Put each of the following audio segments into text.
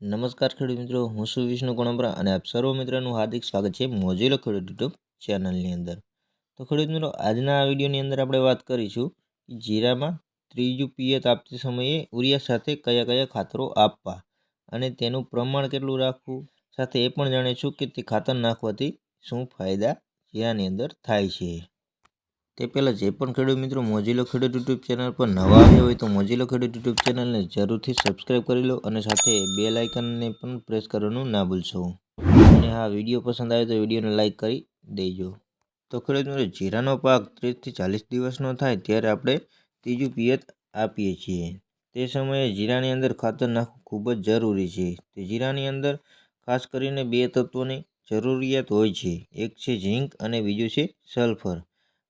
નમસ્કાર ખેડૂત મિત્રો, હું છું વિષ્ણુ કોણપરા અને આપ સર્વ મિત્રોનું હાર્દિક સ્વાગત છે મોજીલો ખેડૂત યુટ્યુબ ચેનલની અંદર. તો ખેડૂત મિત્રો, આજના આ વિડીયોની અંદર આપણે વાત કરીશું કે જીરામાં ત્રીજું પિયત આપતી સમયે ઉરિયા સાથે કયા કયા ખાતરો આપવા અને તેનું પ્રમાણ કેટલું રાખવું? સાથે એ પણ જાણીશું કે તે ખાતર નાખવાથી શું ફાયદા જીરાની અંદર થાય છે. તે પહેલાં જે પણ ખેડૂત મિત્રો મોજીલો ખેડૂત યુટ્યુબ ચેનલ પર નવા આવ્યા હોય તો મોજીલો ખેડૂત યુટ્યુબ ચેનલને જરૂરથી સબસ્ક્રાઇબ કરી લો અને સાથે બે લાઇકનને પણ પ્રેસ કરવાનું ના ભૂલશો. અને હા, વીડિયો પસંદ આવે તો વિડીયોને લાઇક કરી દેજો. તો ખેડૂત મિત્રો, જીરાનો પાક ત્રીસથી ચાલીસ દિવસનો થાય ત્યારે આપણે ત્રીજું પિયત આપીએ છીએ. તે સમયે જીરાની અંદર ખાતર નાખવું ખૂબ જ જરૂરી છે. તે જીરાની અંદર ખાસ કરીને બે તત્વોની જરૂરિયાત હોય છે. એક છે ઝીંક અને બીજું છે સલ્ફર.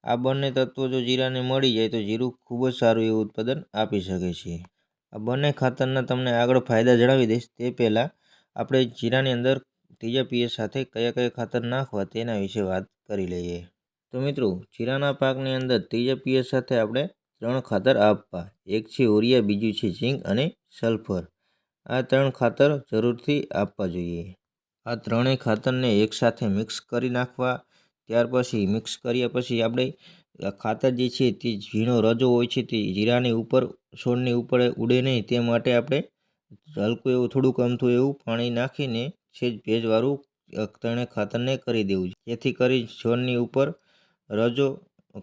આ બંને તત્વો જો જીરાને મળી જાય તો જીરું ખૂબ જ સારું એવું ઉત્પાદન આપી શકે છે. આ બંને ખાતરના તમને આગળ ફાયદા જણાવી દઈશ. તે પહેલાં આપણે જીરાની અંદર ત્રીજા પીએચ સાથે કયા કયા ખાતર નાખવા તેના વિશે વાત કરી લઈએ. તો મિત્રો, જીરાના પાકની અંદર ત્રીજા પીએચ સાથે આપણે ત્રણ ખાતર આપવા. એક છે ઓરિયા, બીજું છે ઝીંક અને સલ્ફર. આ ત્રણ ખાતર જરૂરથી આપવા જોઈએ. આ ત્રણેય ખાતરને એકસાથે મિક્સ કરી નાખવા. ત્યાર પછી મિક્સ કર્યા પછી આપણે ખાતર જે છે તે ઝીણો રજો હોય છે તે જીરાની ઉપર, છોડની ઉપર ઉડે નહીં, તે માટે આપણે હલકું એવું થોડુંક અમથું એવું પાણી નાખીને છે જ ભેજવાળું તેણે ખાતરને કરી દેવું જેથી કરી છોડની ઉપર રજો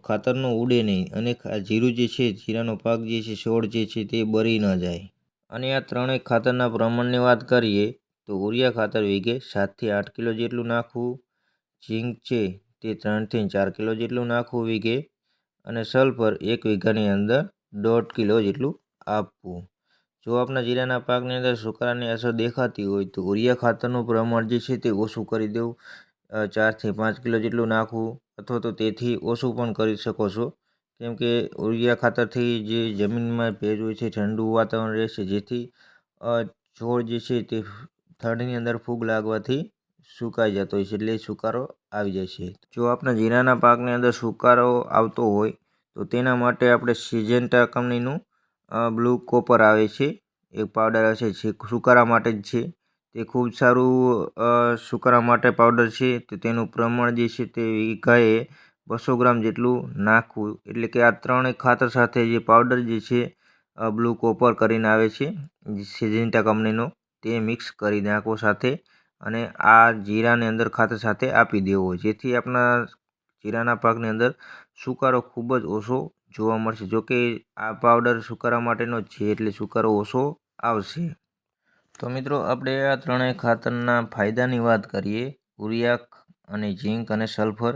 ખાતરનો ઉડે નહીં અને જીરું જે છે, જીરાનો પાક જે છે, છોડ જે છે તે બળી ન જાય. અને આ ત્રણેય ખાતરના પ્રમાણની વાત કરીએ તો ઉરિયા ખાતર વીઘે સાતથી આઠ કિલો જેટલું નાખવું, ઝીંક છે તે ત્રણથી ચાર કિલો જેટલું નાખવું વીઘે અને સલ્ફર એક વીઘાની અંદર દોઢ કિલો જેટલું આપવું. જો આપણા જીરાના પાકની અંદર સુકારાની અસર દેખાતી હોય તો ઉરિયા ખાતરનું પ્રમાણ જે છે તે ઓછું કરી દેવું. ચારથી પાંચ કિલો જેટલું નાખવું અથવા તો તેથી ઓછું પણ કરી શકો છો. કેમ કે ઉરિયા ખાતરથી જે જમીનમાં ભેજ હોય છે, ઠંડુ વાતાવરણ રહેશે, જેથી છોડ જે છે તે ઠંડની અંદર ફૂગ લાગવાથી સુકાઈ જતો હોય છે, એટલે સુકારો આવી જાય છે. જો આપણા જીરાના પાકની અંદર સુકારો આવતો હોય, તો તેના માટે આપણે સિજેન્ટા કંપનીનું બ્લુ કોપર આવે છે. એક પાવડર હશે છે સુકારા માટે જ છે. તે ખૂબ સારું સુકારા માટે પાવડર છે. તો તેનું પ્રમાણ જે છે તે વીઘાએ બસો ગ્રામ જેટલું નાખવું. એટલે કે આ ત્રણેય ખાતર સાથે જે પાવડર જે છે બ્લુ કોપર કરીને આવે છે સિજેન્ટા કંપનીનો, તે મિક્સ કરી નાખો સાથે. અને આ જીરાની અંદર ખાતર સાથે આપી દેવો જેથી આપણા જીરાના પાકની અંદર સુકારો ખૂબ જ ઓછો જોવા મળશે. જોકે આ પાવડર સુકારા માટેનો જ છે, એટલે સુકારો ઓછો આવશે. તો મિત્રો, આપણે આ ત્રણેય ખાતરના ફાયદાની વાત કરીએ. ઉરિયા અને ઝીંક અને સલ્ફર.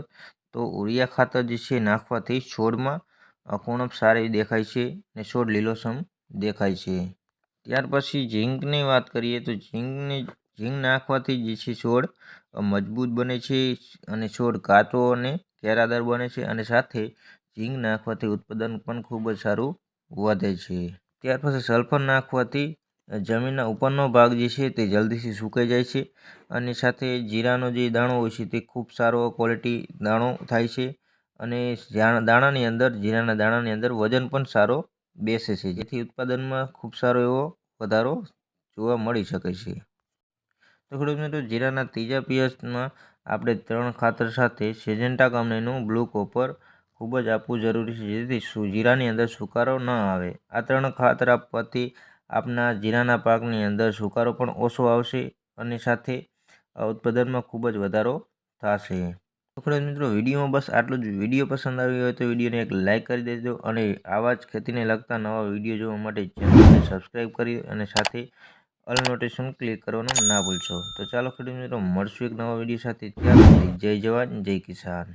તો ઉરિયા ખાતર જે છે, નાખવાથી છોડમાં અકુણપ સારી દેખાય છે અને છોડ લીલોસમ દેખાય છે. ત્યાર પછી ઝીંકની વાત કરીએ તો ઝીંકની ઝીંક નાખવાથી જે છે છોડ મજબૂત બને છે અને છોડ કાચો અને કેરાદાર બને છે અને સાથે ઝીંક નાખવાથી ઉત્પાદન પણ ખૂબ જ સારું વધે છે. ત્યાર પછી સલ્ફર નાખવાથી જમીનના ઉપરનો ભાગ જે છે તે જલ્દીથી સુકાઈ જાય છે અને સાથે જીરાનો જે દાણો હોય છે તે ખૂબ સારો ક્વોલિટી દાણો થાય છે અને દાણાની અંદર, જીરાના દાણાની અંદર વજન પણ સારો બેસે છે. જેથી ઉત્પાદનમાં ખૂબ સારો એવો વધારો જોવા મળી શકે છે. તો ખેડૂત મિત્રો જીરાના ત્રીજા પિયર્સમાં આપણે ત્રણ ખાતર સાથે સેજન્ટા કંપનીનું બ્લુ કોપર ખૂબ જ આપવું જરૂરી છે, જેથી જીરાની અંદર સુકારો ન આવે. આ ત્રણ ખાતર આપવાથી આપના જીરાના પાકની અંદર સુકારો પણ ઓછો આવશે અને સાથે ઉત્પાદનમાં ખૂબ જ વધારો થશે. તો ખેડૂત મિત્રો, વિડીયોમાં બસ આટલું જ. વીડિયો પસંદ આવ્યો હોય તો વિડીયોને એક લાઇક કરી દેજો અને આવા જ ખેતીને લગતા નવા વીડિયો જોવા માટે ચેનલને સબસ્ક્રાઈબ કરી અને સાથે ઓલ નોટેશન ક્લિક કરવાનું ના ભૂલશો. તો ચાલો ખેડૂત મિત્રો, મળશું એક નવા વીડિયો સાથે. ત્યાં જય જવાન, જય કિસાન.